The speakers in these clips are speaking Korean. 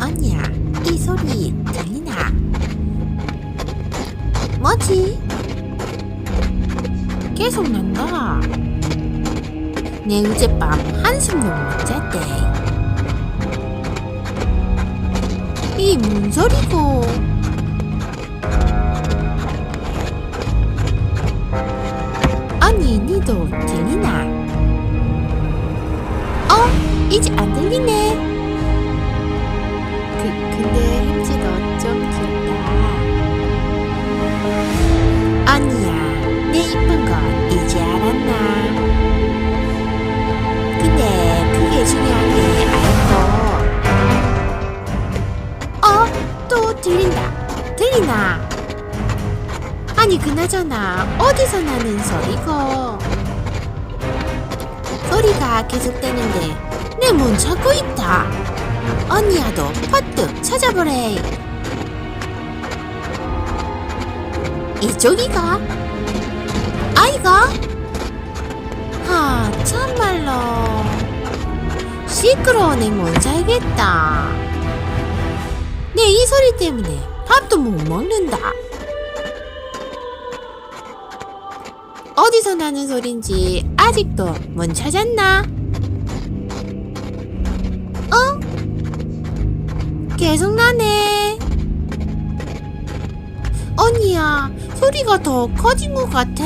언니야, 이 소리 들리나? 뭐지? 계속 난다. 내 어젯밤 한숨도 못 잤대. 이 뭔 소리고? 언니, 니도 들리나? 어? 이제 안 들리네. 그, 근데 햄찌도 좀 귀엽다. 언니야, 내 이쁜 건 이제 알았나? 근데 그게 중요한 게 아니고. 어? 또 들린다. 들리나? 아니, 그나저나, 어디서 나는 소리고? 소리가 계속되는데, 내 문 찾고 있다. 언니야도 퍼뜩 찾아보래. 이쪽이가? 아이가? 하, 참말로. 시끄러워내 못 살겠다. 내 이 소리 때문에 밥도 못 먹는다. 어디서 나는 소린지 아직도 못 찾았나? 어? 계속 나네. 언니야, 소리가 더 커진 것 같아.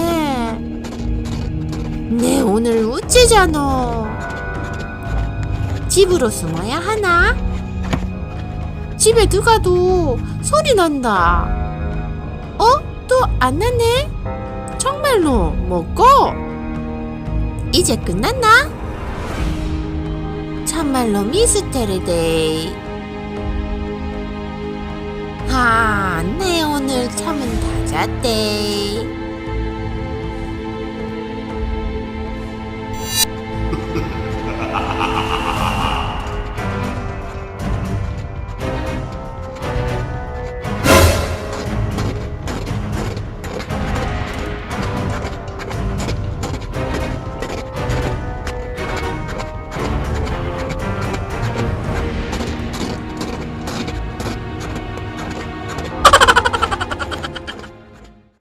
내 오늘 우째잖아. 집으로 숨어야 하나? 집에 들어가도 소리 난다. 어? 또 안 나네? 정말로 먹고? 이제 끝났나? 참말로 미스테리데이. 아, 내 오늘 잠은 다 잤대.